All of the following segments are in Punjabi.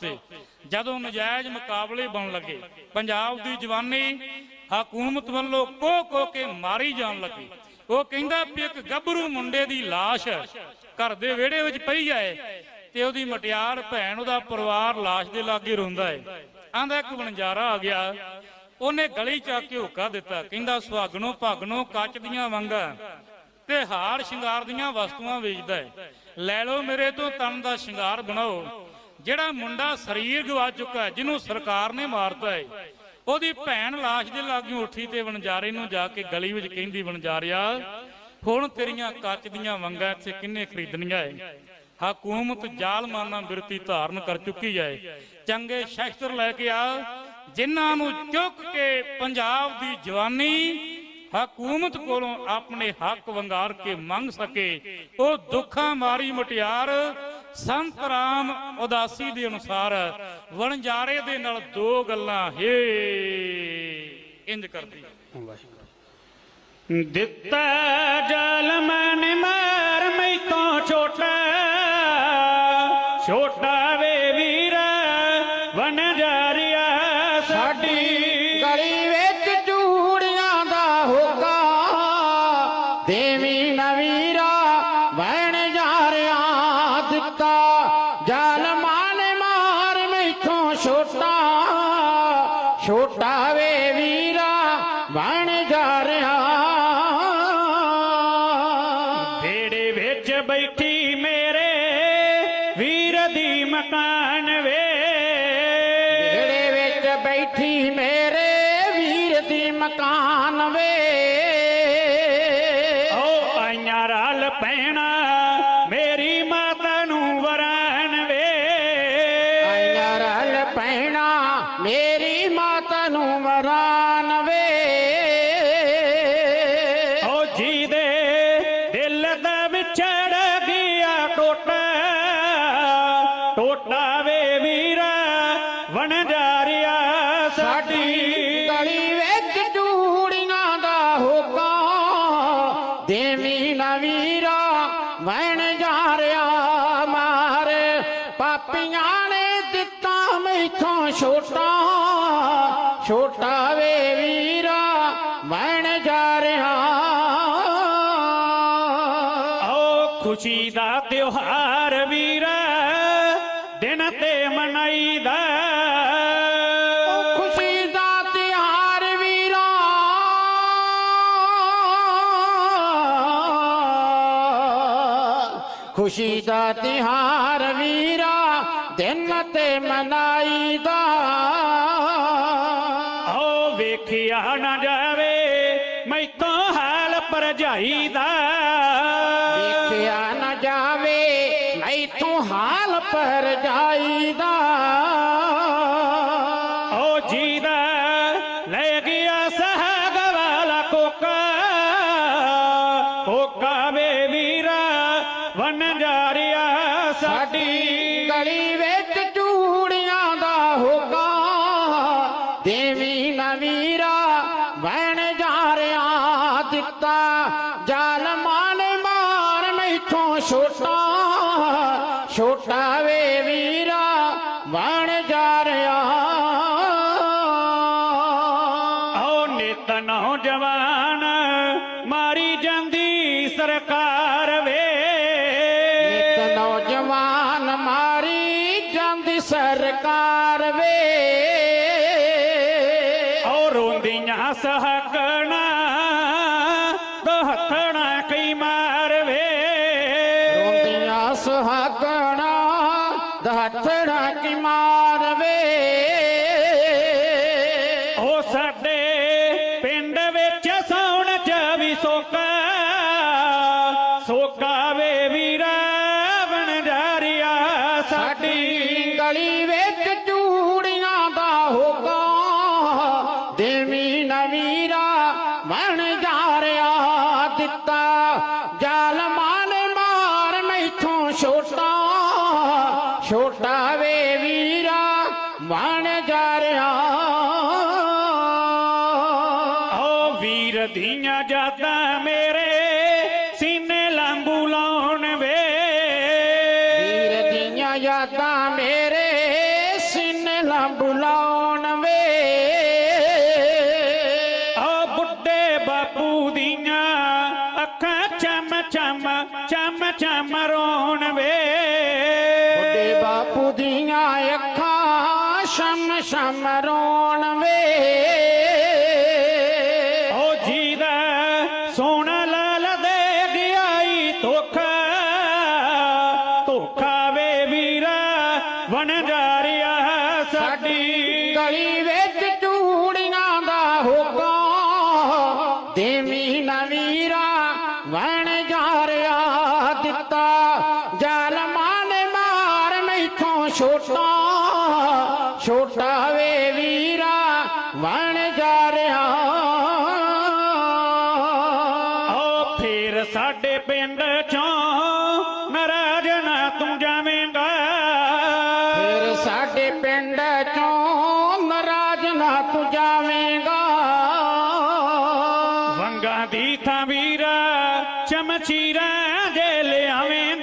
ਤੇ ਜਦੋਂ ਨਜਾਇਜ਼ ਮੁਕਾਬਲੇ ਬਣ ਲੱਗੇ, ਪੰਜਾਬ ਦੀ ਜਵਾਨੀ ਹਕੂਮਤ ਵੱਲੋਂ ਕੋ ਕੋ ਕੇ ਮਾਰੀ ਜਾਣ ਲੱਗੀ। ਉਹ ਕਹਿੰਦਾ ਵੀ ਇੱਕ ਗੱਭਰੂ ਮੁੰਡੇ ਦੀ ਲਾਸ਼ ਘਰ ਦੇ ਵਿਹੜੇ ਵਿੱਚ ਪਈ ਜਾਏ ਤੇ ਉਹਦੀ ਮਟਿਆਰ ਭੈਣ, ਉਹਦਾ ਪਰਿਵਾਰ ਲਾਸ਼ ਦੇ ਲਾਗੇ ਰੋਂਦਾ ਹੈ ਆਂਦਾ ਇੱਕ ਵਣਜਾਰਾ ਆ ਗਿਆ, ਉਹਨੇ ਗਲੀ ਚੱਕ ਕੇ ਹੁੱਕਾ ਦਿੱਤਾ, ਕਹਿੰਦਾ ਸੁਹਾਗਣੋ ਭਾਗਣੋ ਕੱਚ ਦੀਆਂ ਵੰਗਾਂ ਤੇ ਹਾਰ ਸ਼ਿੰਗਾਰ ਦੀਆਂ ਵਸਤੂਆਂ ਵੇਚਦਾ ਹੈ ਲੈ ਲਓ ਮੇਰੇ ਤੋਂ ਤਨ ਦਾ ਸ਼ਿੰਗਾਰ ਬਣਾਓ। ਜਿਹੜਾ ਮੁੰਡਾ ਸਰੀਰ ਗਵਾ ਚੁੱਕਾ ਜਿਹਨੂੰ ਸਰਕਾਰ ਨੇ ਮਾਰਤਾ ਹੈ, ਉਹਦੀ ਭੈਣ ਲਾਸ਼ ਦੇ ਲਾਗੇ ਉੱਠੀ ਤੇ ਵਣਜਾਰੇ ਨੂੰ ਜਾ ਕੇ ਗਲੀ ਵਿੱਚ ਕਹਿੰਦੀ, ਵਣਜਾਰਿਆ, ਹੁਣ ਤੇਰੀਆਂ ਕੱਚ ਦੀਆਂ ਵੰਗਾਂ ਇੱਥੇ ਕਿੰਨੇ ਖਰੀਦਣੀਆਂ ਹੈ ਹਕੂਮਤ ਜ਼ਾਲਮਾਨਾ ਬਿਰਤੀ ਧਾਰਨ ਕਰ ਚੁੱਕੀ ਹੈ। ਚੰਗੇ ਸ਼ਸਤਰ ਲੈ ਕੇ ਆ, ਜਿਨ੍ਹਾਂ ਨੂੰ ਚੁੱਕ ਕੇ ਪੰਜਾਬ ਦੀ ਜਵਾਨੀ ਹਕੂਮਤ ਕੋਲੋਂ ਆਪਣੇ ਹੱਕ ਵੰਗਾਰ ਕੇ ਮੰਗ ਸਕੇ, ਉਹ ਦੁੱਖਾਂ ਮਾਰੀ ਮਟਿਆਰ ਸੰਤ ਰਾਮ ਉਦਾਸੀ ਦੇ ਅਨੁਸਾਰ ਵਣਜਾਰੇ ਦੇ ਨਾਲ ਦੋ ਗੱਲਾਂ ਹੇ ਇੰਜ ਕਰਦੀ। ਦਿੱਤਾ ਜਲਮ ਮਨ ਮਾਰ ਵਹਿਣ ਜਾਰਿਆ ਵੇੜੇ ਵਿੱਚ ਬੈਠੀ ਮੇਰੇ ਵੀਰ ਦੀ ਮਕਾਨ ਵੇ। ਜਿਹੜੇ ਵਿੱਚ ਬੈਠੀ ਮੇਰੇ ਵੀਰ ਦੀ ਮਕਾਨ ਵੇ। ਓ ਆਈਆਂ ਰਲ ਪੈਣਾ ਦੇਵੀ ਨਾ ਵੀਰਾ ਵਣ ਜਾ ਰਿਆ ਮਾਰ। ਪਾਪੀਆਂ ਨੇ ਦਿੱਤਾ ਮੈਥੋਂ ਛੋਟਾ ਛੋਟਾ ਵੇ ਵੀਰਾ ਵਹਿਣ ਜਾ ਰਿਆ। ਓ ਖੁਸ਼ੀ ਦਾ ਤਿਉਹਾਰ ਵੀਰਾ, ਦਿਨ ਤੇ ਮਨਾਈਦਾ। ਖੁਸ਼ੀ ਦਾ ਤਿਹਾਰ ਵੀਰਾ ਦਿਨ ਤੇ ਮਨਾਈਦਾ। ਓ ਵੇਖਿਆ ਨਾ ਜਾਵੇ ਮੈਥੋਂ ਹਾਲ ਪਰਜਾਈ ਦਾ ਵੇਖਿਆ ਨਾ ਜਾਵੇ ਮੈਥੋਂ ਹਾਲ ਪਰ ਜਾਈਦਾ ਵਨ ਸਾਡੀ ਗਲੀ ਵਿੱਚ ਚੂੜੀਆਂ ਦਾ ਹੋਗਾ ਦੇਵੀ ਨਾ ਵੀਰਾ ਵਹਿਣ ਜਾ ਰਿਆ ਦਿੱਤਾ। ਜ਼ਾਲਮਾਂ ਨੇ ਮਾਰ ਮੈਥੋਂ ਛੋਟਾ। ਛੋਟਾ ਵੇ ਵੀਰਾ ਸਰਕਾਰ ਵੇ। ਓ ਰੋਂਦੀਆਂ ਸਹਕਣਾ ਦਹਥਣਾ ਕਈ ਮਾਰਵੇ ਰੋਂਦੀਆਂ ਸੁਹਾਗਣਾ ਦਹਤੜਾ ਕੀ ਮਾਰਵੇ ਓ ਮਾਣ ਜਾ ਰਿਹਾ। ਹੋ ਵੀਰ ਦੀਆਂ ਜਾਤਾਂ ਮੇਰੇ ਸੀਨੇ ਲਾਂਬੂ ਲਾਉਣ ਵੇ। ਵੀਰ ਦੀਆਂ ਜਾਤਾਂ ਮੇਰੇ ਸੀਨੇ ਲਾਂਬੂ ਲਾਉਣ கோணமே ਵੰਗਾਂ ਦੀ ਥਾਂ ਵੀਰਾ ਚਮਚੀਰਾਂ ਦੇ ਲਿਆਵੇਂਗਾ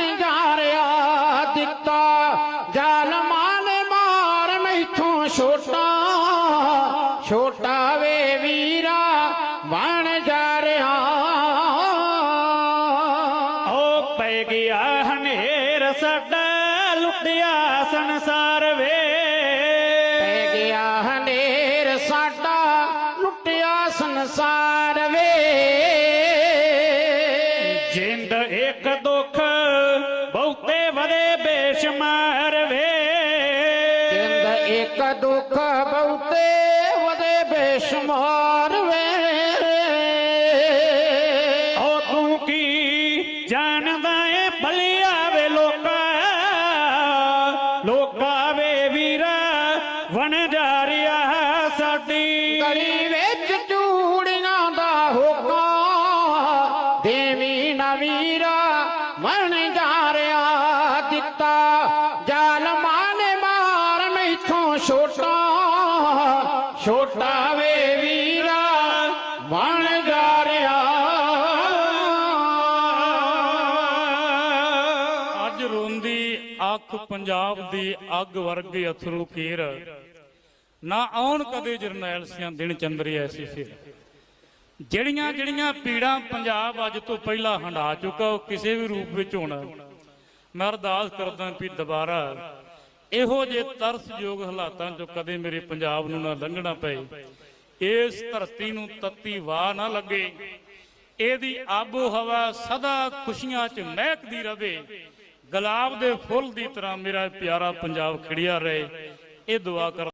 ਮਨ ਜਾ ਰਿਆ ਦਿੱਤਾ। ਜ਼ਾਲਮਾਂ ਨੇ ਮਾਰ ਮੈਥੋਂ ਛੋਟਾ। ਛੋਟਾ ਵੇ ਵੀਰਾ ਬਣ ਜਾ ਰਿਹਾ। ਓ ਪੈ ਗਿਆ ਹਨੇਰ ਸਾਡਾ, ਲੁੱਟਿਆ ਸੰਸਾਰ ਵੇ। ਬੇਸ਼ੁਮਾਰ ਵੇ। ਜਿੰਦ ਇੱਕ ਦੁੱਖ ਬਹੁਤੇ ਵਦੇ ਬੇਸ਼ੁਮਾਰ ਵੇ। ਓ ਤੂੰ ਕੀ ਜਾਣਦਾ ਏ ਭਲਿਆ ਵੇ ਲੋਕਾ? ਲੋਕਾ ਵੇ ਵੀਰਾ ਵਣ ਛੋਟਾ ਛੋਟਾ ਵੇ ਵੀਰਾ ਬਣ ਜਾ ਅੱਜ ਰੋਂਦੀ ਅੱਖ ਪੰਜਾਬ ਦੀ ਅੱਗ ਵਰਗੇ ਅਥਰੂ ਕੀਰ। ਨਾ ਆਉਣ ਕਦੇ ਜਰਨੈਲ ਸਿਆਂ ਦਿਨ ਚੰਦਰੇ ਐਸੀ ਫਿਰ ਜਿਹੜੀਆਂ ਜਿਹੜੀਆਂ ਪੀੜਾਂ ਪੰਜਾਬ ਅੱਜ ਤੋਂ ਪਹਿਲਾਂ ਹੰਡਾ ਚੁੱਕਾ, ਉਹ ਕਿਸੇ ਵੀ ਰੂਪ ਵਿੱਚ ਹੋਣਾ ਮੈਂ ਅਰਦਾਸ ਕਰਦਾ ਵੀ ਦੁਬਾਰਾ ਇਹੋ ਜੇ ਤਰਸਯੋਗ ਹਾਲਾਤਾਂ ਚੋਂ ਕਦੇ ਮੇਰੇ ਪੰਜਾਬ ਨੂੰ ਨਾ ਲੰਘਣਾ ਪਏ। ਇਸ ਧਰਤੀ ਨੂੰ ਤੱਤੀ ਵਾਹ ਨਾ ਲੱਗੇ। ਇਹਦੀ ਆਬੋ ਹਵਾ ਸਦਾ ਖੁਸ਼ੀਆਂ 'ਚ ਮਹਿਕਦੀ ਰਵੇ। ਗੁਲਾਬ ਦੇ ਫੁੱਲ ਦੀ ਤਰ੍ਹਾਂ ਮੇਰਾ ਪਿਆਰਾ ਪੰਜਾਬ ਖਿੜਿਆ ਰਹੇ। ਇਹ ਦੁਆ ਕਰ